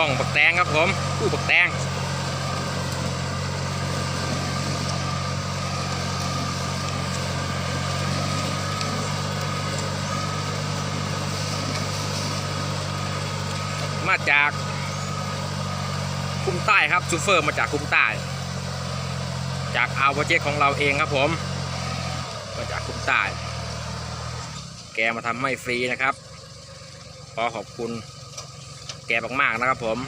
ล่องปักแตงครับผมกู้ปักแตงมาจากคุ้มใต้ครับซูเฟอร์มาจากคุ้มใต้ จากอาวเจกของเราเองครับผม มาจากคุ้มใต้ แกมาทำให้ฟรีนะครับ ขอขอบคุณ กมากๆนะครับผม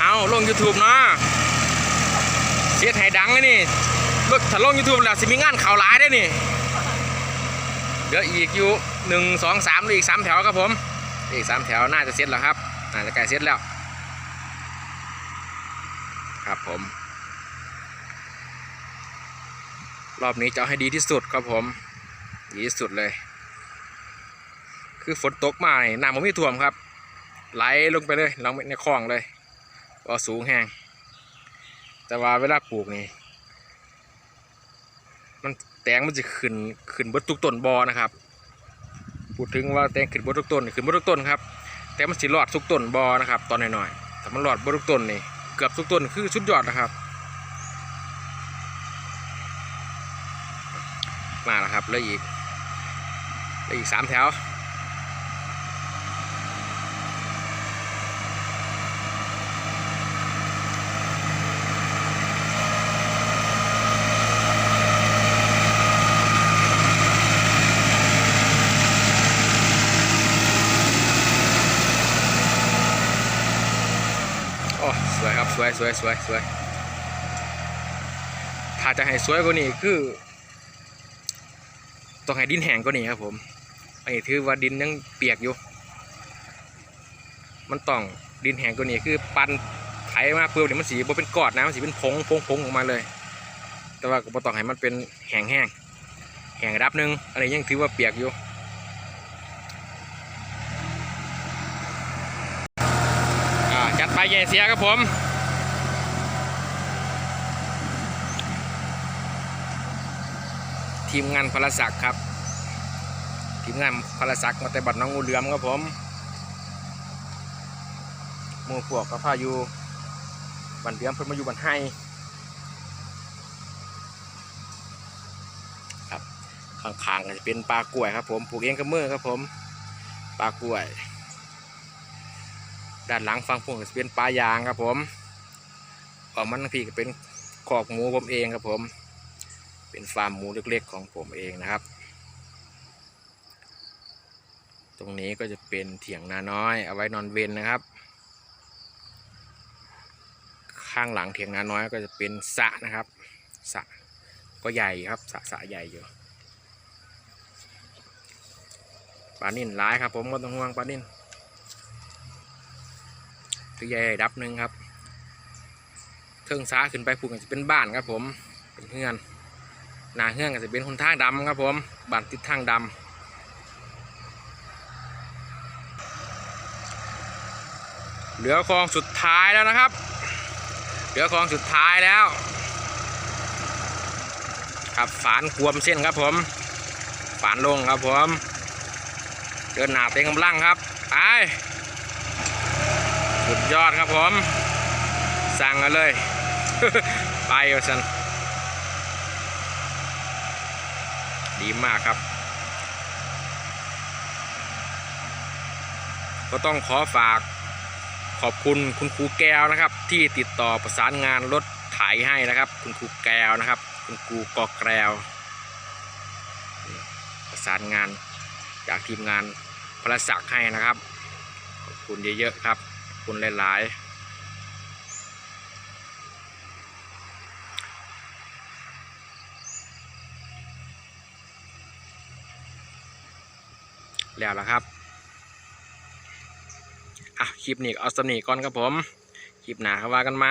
เอาลง YouTube เนาะเสียดให้ดังเลยนี่รถถ้าลง YouTube แล้วสิมีงานข่าวหลายได้นี่เหลืออีกอยู่หนึ่งสองสามหลืออีกสามแถวครับผม อีกสามแถวน่าจะเสร็จแล้วครับน่าจะใกล้เสร็จแล้ว ครับผม รอบนี้จะให้ดีที่สุดครับผม ดีที่สุดเลย คือฝนตกมาเนี่ยน้ำมันไม่ท่วมครับ ไหลลงไปเลยลงในคลองเลยก็สูงแห้งแต่ว่าเวลาปลูกนี่มันแตงมันจะขึ้นขึ้นบนทุกต้นบอนะครับพูดถึงว่าแตงขึ้นบนทุกต้นขึ้นบนทุกต้นครับ แต่มันสิรอดทุกต้นบอนะครับ ตอนหน้อยๆแต่มันรอดบนทุกต้นนี่ เกือบทุกต้นคือชุดยอดนะครับมาแล้วครับเหลยอีกเหลยอีกสามแถว โอ้ส วยสวยสวยสวยถ้าจะให้สวยกว่านี้คือ ต้องให้ดินแห้งกว่านี้ครับผมอันนี้ถือว่าดินยังเปียกอยู่ มันต้องดินแห้งกว่านี้คือปันไถมาเปลือกเนี่ยมันสีบ่เป็นกอดนะมันสีเป็นผงผงผงออกมาเลย แต่ว่าก็บ่ต้องให้มันเป็นแห้งแห้งแห้งรับหนึงอันนี้ยังถือว่าเปียกอยู่อ่าจัดไปใหญ่เสียครับผม ทีมงานพลศักดิ์ครับ ทีมงานพลศักดิ์มาแต่บัดน้องงูเหลือมครับผมมูพวกก็พาอยู่บันเหลือมเพิ่นมาอยู่บันไห้ครับข้างๆก็จะเป็นปลากล้วยครับผมปลูกเองกับมือครับผมปลากล้วย ด้านหลังฟังพุ่งก็จะเป็นปลายางครับผมออกมันทางพี่ก็เป็นคอกหมูผมเองครับผม เป็นฟาร์มหมูเล็กๆของผมเองนะครับ ตรงนี้ก็จะเป็นเถียงนาน้อย เอาไว้นอนเวนนะครับ ข้างหลังเถียงนาน้อยก็จะเป็นสระนะครับสระก็ใหญ่ครับสระสระใหญ่อยู่ปลานิ่นร้ายครับ ผมก็ต้องห่วงปลานิ่นตัวใหญ่ดับหนึ่งครับเครื่องซ้าขึ้นไปผูกจะเป็นบ้านครับผมเป็นเฮือน หนาเฮือนก็จะเป็นคนทางดำครับผมบ้านติดทางดำเหลือคลองสุดท้ายแล้วนะครับ เหลือคลองสุดท้ายแล้วครับฝานกวมเส้นครับผมฝานลงครับผมเดินหนาเต็มกำลังครับไปสุดยอดครับผม สั่งกันเลย ไปเอาสัน ดีมากครับ ก็ต้องขอฝากขอบคุณคุณครูแก้วนะครับ ที่ติดต่อประสานงานรถไถให้นะครับ คุณครูแก้วนะครับ คุณครูกอแกวประสานงานจากทีมงานพระศักดิ์ให้นะครับ ขอบคุณเยอะๆครับ ขอบคุณหลายๆ แล้วละครับอะคลิปนี้เอาสำนีก่อนครับผมคลิปหนาก็ว่ากันไหม